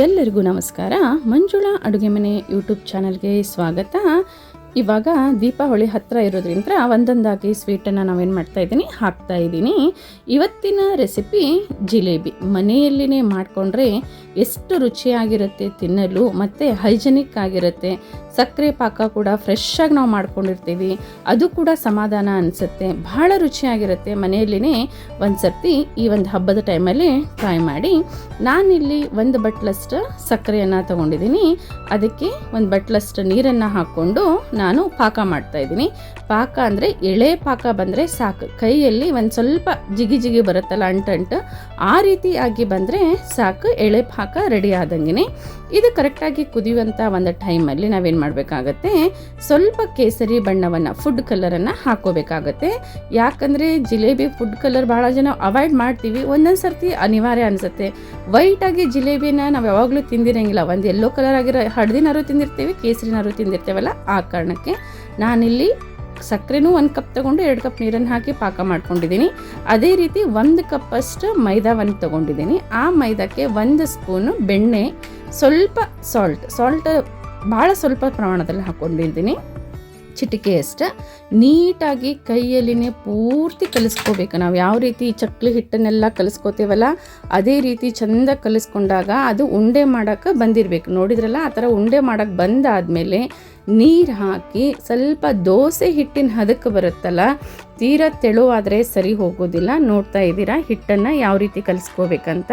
ಎಲ್ಲರಿಗೂ ನಮಸ್ಕಾರ. ಮಂಜುಳಾ ಅಡುಗೆ ಮನೆ ಯೂಟ್ಯೂಬ್ ಚಾನಲ್ಗೆ ಸ್ವಾಗತ. ಇವಾಗ ದೀಪಾವಳಿ ಹತ್ತಿರ ಇರೋದ್ರಿಂದ ಒಂದೊಂದಾಗಿ ಸ್ವೀಟನ್ನು ನಾವೇನು ಹಾಕ್ತಾ ಇದ್ದೀನಿ. ಇವತ್ತಿನ ರೆಸಿಪಿ ಜಿಲೇಬಿ. ಮನೆಯಲ್ಲಿನೇ ಮಾಡಿಕೊಂಡ್ರೆ ಎಷ್ಟು ರುಚಿಯಾಗಿರುತ್ತೆ ತಿನ್ನಲು, ಮತ್ತು ಹೈಜೆನಿಕ್ ಆಗಿರುತ್ತೆ ಸಕ್ಕರೆ ಪಾಕ ಕೂಡ ಫ್ರೆಶ್ ಆಗಿ ನಾವು ಮಾಡ್ಕೊಂಡಿರ್ತೀವಿ. ಅದು ಕೂಡ ಸಮಾಧಾನ ಅನಿಸುತ್ತೆ. ಬಹಳ ರುಚಿಯಾಗಿರುತ್ತೆ ಮನೆಯಲ್ಲಿನೇ ಒಂದು ಸರ್ತಿ ಈ ಒಂದು ಹಬ್ಬದ ಟೈಮಲ್ಲಿ ಟ್ರೈ ಮಾಡಿ. ನಾನಿಲ್ಲಿ ಒಂದು ಬಟ್ಲಷ್ಟು ಸಕ್ಕರೆಯನ್ನು ತಗೊಂಡಿದ್ದೀನಿ ಅದಕ್ಕೆ ಒಂದು ಬಟ್ಲಷ್ಟು ನೀರನ್ನು ಹಾಕ್ಕೊಂಡು ನಾನು ಪಾಕ ಮಾಡ್ತಾ ಇದ್ದೀನಿ. ಪಾಕ ಅಂದರೆ ಎಳೆ ಪಾಕ ಬಂದರೆ ಸಾಕು. ಕೈಯಲ್ಲಿ ಒಂದು ಸ್ವಲ್ಪ ಜಿಗಿ ಜಿಗಿ ಬರುತ್ತಲ್ಲ ಅಂಟಂಟು, ಆ ರೀತಿಯಾಗಿ ಬಂದರೆ ಸಾಕು. ಎಳೆ ಪಾಕ ರೆಡಿ ಆದಂಗೆ ಇದು ಕರೆಕ್ಟಾಗಿ ಕುದಿಯುವಂಥ ಒಂದು ಟೈಮಲ್ಲಿ ನಾವೇನು ಮಾಡಬೇಕಾಗತ್ತೆ. ಸ್ವಲ್ಪ ಕೇಸರಿ ಬಣ್ಣವನ್ನು ಫುಡ್ ಕಲರನ್ನು ಹಾಕೋಬೇಕಾಗತ್ತೆ ಯಾಕಂದರೆ ಜಿಲೇಬಿ ಫುಡ್ ಕಲರ್ ಭಾಳ ಜನ ಅವಾಯ್ಡ್ ಮಾಡ್ತೀವಿ. ಒಂದೊಂದು ಸರ್ತಿ ಅನಿವಾರ್ಯ ಅನಿಸುತ್ತೆ. ವೈಟಾಗಿ ಜಿಲೇಬಿನ ನಾವು ಯಾವಾಗಲೂ ತಿಂದಿರಂಗಿಲ್ಲ. ಒಂದು ಎಲ್ಲೋ ಕಲರ್ ಆಗಿರೋ ಹಳದಿನಾರು ತಿಂದಿರ್ತೀವಿ ಕೇಸರಿನಾರು ತಿಂದಿರ್ತೇವಲ್ಲ ಆ ಕಾರಣಕ್ಕೆ ನಾನಿಲ್ಲಿ ಸಕ್ಕರೆನೂ ಒಂದು ಕಪ್ ತಗೊಂಡು ಎರಡು ಕಪ್ ನೀರನ್ನು ಹಾಕಿ ಪಾಕ ಮಾಡ್ಕೊಂಡಿದ್ದೀನಿ. ಅದೇ ರೀತಿ ಒಂದು ಕಪ್ಪಷ್ಟು ಮೈದಾವನ್ನು ತೊಗೊಂಡಿದ್ದೀನಿ. ಆ ಮೈದಾಕ್ಕೆ ಒಂದು ಸ್ಪೂನು ಬೆಣ್ಣೆ, ಸ್ವಲ್ಪ ಸಾಲ್ಟ್ ಸಾಲ್ಟ್ ಭಾಳ ಸ್ವಲ್ಪ ಪ್ರಮಾಣದಲ್ಲಿ ಹಾಕ್ಕೊಂಡಿದ್ದೀನಿ ಚಿಟಿಕೆಯಷ್ಟು ನೀಟಾಗಿ ಕೈಯಲ್ಲಿನೇ ಪೂರ್ತಿ ಕಲಿಸ್ಕೋಬೇಕು. ನಾವು ಯಾವ ರೀತಿ ಚಕ್ಲಿ ಹಿಟ್ಟನ್ನೆಲ್ಲ ಕಲಿಸ್ಕೋತೀವಲ್ಲ, ಅದೇ ರೀತಿ ಚಂದ ಕಲಿಸ್ಕೊಂಡಾಗ ಅದು ಉಂಡೆ ಮಾಡೋಕ್ಕೆ ಬಂದಿರಬೇಕು. ನೋಡಿದ್ರಲ್ಲ, ಆ ಥರ ಉಂಡೆ ಮಾಡೋಕ್ಕೆ ಬಂದಾದಮೇಲೆ ನೀರು ಹಾಕಿ ಸ್ವಲ್ಪ ದೋಸೆ ಹಿಟ್ಟಿನ ಹದಕ್ಕೆ ಬರುತ್ತಲ್ಲ, ತೀರಾ ತೆಳುವಾದರೆ ಸರಿ ಹೋಗೋದಿಲ್ಲ. ನೋಡ್ತಾ ಇದ್ದೀರಾ, ಹಿಟ್ಟನ್ನು ಯಾವ ರೀತಿ ಕಲಿಸ್ಕೋಬೇಕಂತ.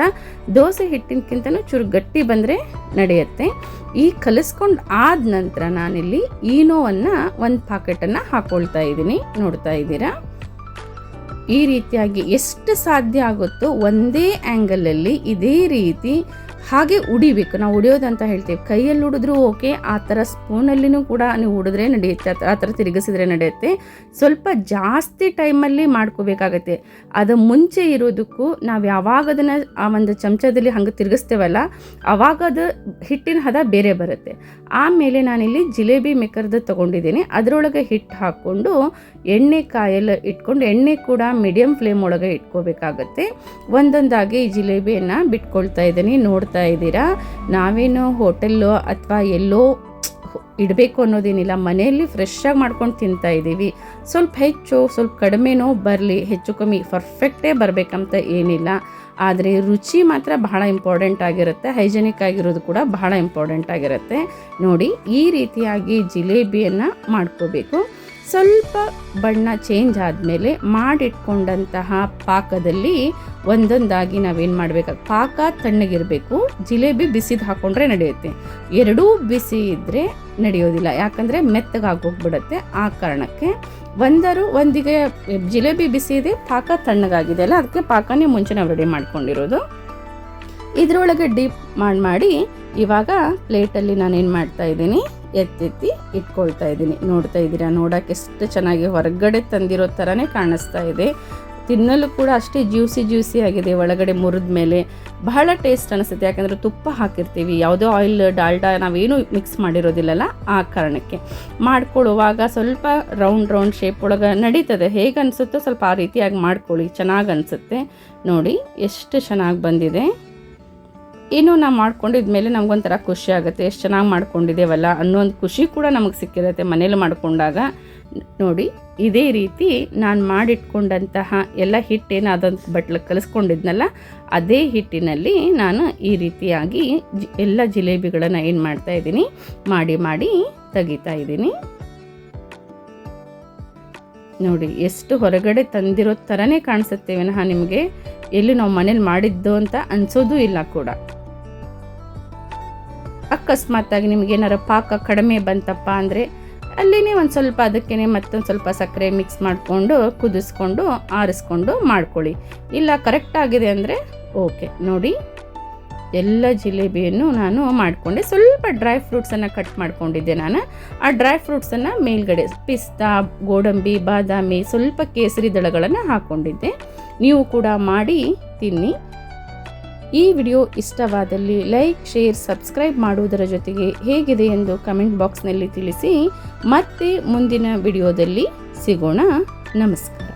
ದೋಸೆ ಹಿಟ್ಟಿನಕ್ಕಿಂತಲೂ ಚೂರು ಗಟ್ಟಿ ಬಂದರೆ ನಡೆಯುತ್ತೆ. ಈ ಕಲಿಸ್ಕೊಂಡು ಆದ ನಂತರ ನಾನಿಲ್ಲಿ ಈನೋವನ್ನು ಒಂದು ಪಾಕೆಟನ್ನು ಹಾಕ್ಕೊಳ್ತಾ ಇದ್ದೀನಿ. ನೋಡ್ತಾ ಇದ್ದೀರಾ? ಈ ರೀತಿಯಾಗಿ ಎಷ್ಟು ಸಾಧ್ಯ ಆಗುತ್ತೋ ಒಂದೇ ಆ್ಯಂಗಲಲ್ಲಿ ಇದೇ ರೀತಿ ಹಾಗೆ ಉಡಿಬೇಕು. ನಾವು ಉಡಿಯೋದಂತ ಹೇಳ್ತೀವಿ. ಕೈಯಲ್ಲಿ ಉಡಿದ್ರು ಓಕೆ, ಆ ಥರ ಸ್ಪೂನಲ್ಲಿನೂ ಕೂಡ ನೀವು ಉಡಿದ್ರೆ ನಡೆಯುತ್ತೆ, ಆ ಥರ ತಿರುಗಿಸಿದ್ರೆ ನಡೆಯುತ್ತೆ. ಸ್ವಲ್ಪ ಜಾಸ್ತಿ ಟೈಮಲ್ಲಿ ಮಾಡ್ಕೋಬೇಕಾಗತ್ತೆ. ಅದು ಮುಂಚೆ ಇರೋದಕ್ಕೂ ನಾವು ಯಾವಾಗ ಅದನ್ನು ಆ ಒಂದು ಚಮಚದಲ್ಲಿ ಹಂಗೆ ತಿರುಗಿಸ್ತೇವಲ್ಲ, ಅವಾಗ ಅದು ಹಿಟ್ಟಿನ ಹದ ಬೇರೆ ಬರುತ್ತೆ. ಆಮೇಲೆ ನಾನಿಲ್ಲಿ ಜಿಲೇಬಿ ಮೇಕರ್ದು ತೊಗೊಂಡಿದ್ದೀನಿ. ಅದರೊಳಗೆ ಹಿಟ್ಟು ಹಾಕ್ಕೊಂಡು ಎಣ್ಣೆ ಕಾಯಲ್ಲಿ ಇಟ್ಕೊಂಡು, ಎಣ್ಣೆ ಕೂಡ ಮೀಡಿಯಮ್ ಫ್ಲೇಮ್ ಒಳಗೆ ಇಟ್ಕೋಬೇಕಾಗತ್ತೆ. ಒಂದೊಂದಾಗಿ ಈ ಜಿಲೇಬಿಯನ್ನು ಬಿಟ್ಕೊಳ್ತಾ ಇದ್ದೀನಿ, ನೋಡ್ತಾ ಇದ್ದೀರಾ? ನಾವೇನು ಹೋಟೆಲ್ಲೋ ಅಥವಾ ಎಲ್ಲೋ ಇಡಬೇಕು ಅನ್ನೋದೇನಿಲ್ಲ, ಮನೆಯಲ್ಲಿ ಫ್ರೆಶ್ಶಾಗಿ ಮಾಡ್ಕೊಂಡು ತಿಂತಾ ಇದ್ದೀವಿ. ಸ್ವಲ್ಪ ಹೆಚ್ಚು, ಸ್ವಲ್ಪ ಕಡಿಮೆನೋ ಬರಲಿ, ಹೆಚ್ಚು ಕಮ್ಮಿ ಪರ್ಫೆಕ್ಟೇ ಬರಬೇಕಂತ ಏನಿಲ್ಲ. ಆದರೆ ರುಚಿ ಮಾತ್ರ ಬಹಳ ಇಂಪಾರ್ಟೆಂಟ್ ಆಗಿರುತ್ತೆ ಹೈಜೆನಿಕ್ ಆಗಿರೋದು ಕೂಡ ಬಹಳ ಇಂಪಾರ್ಟೆಂಟ್ ಆಗಿರುತ್ತೆ. ನೋಡಿ, ಈ ರೀತಿಯಾಗಿ ಜಿಲೇಬಿಯನ್ನು ಮಾಡ್ಕೋಬೇಕು. ಸ್ವಲ್ಪ ಬಣ್ಣ ಚೇಂಜ್ ಆದಮೇಲೆ ಮಾಡಿಟ್ಕೊಂಡಂತಹ ಪಾಕದಲ್ಲಿ ಒಂದೊಂದಾಗಿ ನಾವೇನು ಮಾಡಬೇಕು? ಪಾಕ ತಣ್ಣಗಿರಬೇಕು. ಜಿಲೇಬಿ ಬಿಸಿದು ಹಾಕ್ಕೊಂಡ್ರೆ ನಡೆಯುತ್ತೆ. ಎರಡೂ ಬಿಸಿ ಇದ್ದರೆ ನಡೆಯೋದಿಲ್ಲ. ಯಾಕಂದರೆ ಮೆತ್ತಗಾಗೋಗ್ಬಿಡುತ್ತೆ ಆ ಕಾರಣಕ್ಕೆ ಒಂದರು ಒಂದಿಗೆ ಜಿಲೇಬಿ ಬಿಸಿ ಇದೆ, ಪಾಕ ತಣ್ಣಗಾಗಿದೆ ಅಲ್ಲ, ಅದಕ್ಕೆ ಪಾಕನೇ ಮುಂಚೆ ನಾವು ರೆಡಿ ಮಾಡ್ಕೊಂಡಿರೋದು. ಇದರೊಳಗೆ ಡೀಪ್ ಮಾಡಿ ಮಾಡಿ ಇವಾಗ ಪ್ಲೇಟಲ್ಲಿ ನಾನೇನು ಮಾಡ್ತಾ ಇದ್ದೀನಿ, ಎತ್ತೆತ್ತಿ ಇಟ್ಕೊಳ್ತಾ ಇದ್ದೀನಿ. ನೋಡ್ತಾ ಇದ್ದೀರಾ ನೋಡೋಕೆ ಎಷ್ಟು ಚೆನ್ನಾಗಿ ಹೊರಗಡೆ ತಂದಿರೋ ಥರನೇ ಕಾಣಿಸ್ತಾ ಇದೆ. ತಿನ್ನಲು ಕೂಡ ಅಷ್ಟೇ ಜ್ಯೂಸಿ ಜ್ಯೂಸಿ ಆಗಿದೆ. ಒಳಗಡೆ ಮುರಿದ ಮೇಲೆ ಬಹಳ ಟೇಸ್ಟ್ ಅನಿಸುತ್ತೆ. ಯಾಕಂದರೆ ತುಪ್ಪ ಹಾಕಿರ್ತೀವಿ. ಯಾವುದೋ ಆಯಿಲ್ ಡಾಲ್ಡಾ ನಾವೇನು ಮಿಕ್ಸ್ ಮಾಡಿರೋದಿಲ್ಲಲ್ಲ ಆ ಕಾರಣಕ್ಕೆ. ಮಾಡ್ಕೊಳ್ಳುವಾಗ ಸ್ವಲ್ಪ ರೌಂಡ್ ರೌಂಡ್ ಶೇಪ್ ಒಳಗೆ ನಡೀತದೆ. ಹೇಗೆ ಅನಿಸುತ್ತೋ ಸ್ವಲ್ಪ ಆ ರೀತಿಯಾಗಿ ಮಾಡ್ಕೊಳ್ಳಿ. ಚೆನ್ನಾಗಿ ಅನಿಸುತ್ತೆ. ನೋಡಿ, ಎಷ್ಟು ಚೆನ್ನಾಗಿ ಬಂದಿದೆ. ಏನೋ ನಾವು ಮಾಡ್ಕೊಂಡಿದ್ಮೇಲೆ ನಮಗೊಂಥರ ಖುಷಿ ಆಗುತ್ತೆ. ಎಷ್ಟು ಚೆನ್ನಾಗಿ ಮಾಡ್ಕೊಂಡಿದ್ದೇವಲ್ಲ ಅನ್ನೋ ಒಂದು ಖುಷಿ ಕೂಡ ನಮಗೆ ಸಿಕ್ಕಿರುತ್ತೆ ಮನೇಲಿ ಮಾಡಿಕೊಂಡಾಗ. ನೋಡಿ, ಇದೇ ರೀತಿ ನಾನು ಮಾಡಿಟ್ಕೊಂಡಂತಹ ಎಲ್ಲ ಹಿಟ್ಟೇನು ಅದೊಂದು ಬಟ್ಲಿಗೆ ಕಲಿಸ್ಕೊಂಡಿದ್ನಲ್ಲ, ಅದೇ ಹಿಟ್ಟಿನಲ್ಲಿ ನಾನು ಈ ರೀತಿಯಾಗಿ ಜಿ, ಎಲ್ಲ ಜಿಲೇಬಿಗಳನ್ನು ಏನು ಮಾಡ್ತಾ ಇದ್ದೀನಿ, ಮಾಡಿ ಮಾಡಿ ತೆಗಿತಾ ಇದ್ದೀನಿ. ನೋಡಿ, ಎಷ್ಟು ಹೊರಗಡೆ ತಂದಿರೋ ಥರನೇ ಕಾಣಿಸುತ್ತೆ ವಿನಃ ನಿಮಗೆ. ಎಲ್ಲಿ ನಾವು ಮನೇಲಿ ಮಾಡಿದ್ದು ಅಂತ ಅನಿಸೋದು ಇಲ್ಲ ಕೂಡ. ಅಕಸ್ಮಾತಾಗಿ ನಿಮ್ಗೆ ಏನಾರ ಪಾಕ ಕಡಿಮೆ ಬಂತಪ್ಪ ಅಂದರೆ ಅಲ್ಲಿನೇ ಒಂದು ಸ್ವಲ್ಪ ಅದಕ್ಕೇ ಮತ್ತೊಂದು ಸ್ವಲ್ಪ ಸಕ್ಕರೆ ಮಿಕ್ಸ್ ಮಾಡಿಕೊಂಡು, ಕುದಿಸ್ಕೊಂಡು, ಆರಿಸ್ಕೊಂಡು ಮಾಡ್ಕೊಳ್ಳಿ. ಇಲ್ಲ ಕರೆಕ್ಟ್ ಆಗಿದೆ ಅಂದರೆ ಓಕೆ ನೋಡಿ, ಎಲ್ಲ ಜಿಲೇಬಿಯನ್ನು ನಾನು ಮಾಡಿಕೊಂಡೆ. ಸ್ವಲ್ಪ ಡ್ರೈ ಫ್ರೂಟ್ಸನ್ನು ಕಟ್ ಮಾಡ್ಕೊಂಡಿದ್ದೆ ನಾನು. ಆ ಡ್ರೈ ಫ್ರೂಟ್ಸನ್ನು ಮೇಲ್ಗಡೆ ಪಿಸ್ತಾ, ಗೋಡಂಬಿ, ಬಾದಾಮಿ, ಸ್ವಲ್ಪ ಕೇಸರಿ ದಳಗಳನ್ನು ಹಾಕ್ಕೊಂಡಿದ್ದೆ ನೀವು ಕೂಡ ಮಾಡಿ, ತಿನ್ನಿ. ಈ ವಿಡಿಯೋ ಇಷ್ಟವಾದಲ್ಲಿ ಲೈಕ್, ಶೇರ್, ಸಬ್ಸ್ಕ್ರೈಬ್ ಮಾಡುವುದರ ಜೊತೆಗೆ ಹೇಗಿದೆ ಎಂದು ಕಮೆಂಟ್ ಬಾಕ್ಸ್ನಲ್ಲಿ ತಿಳಿಸಿ. ಮತ್ತೆ ಮುಂದಿನ ವಿಡಿಯೋದಲ್ಲಿ ಸಿಗೋಣ. ನಮಸ್ಕಾರ.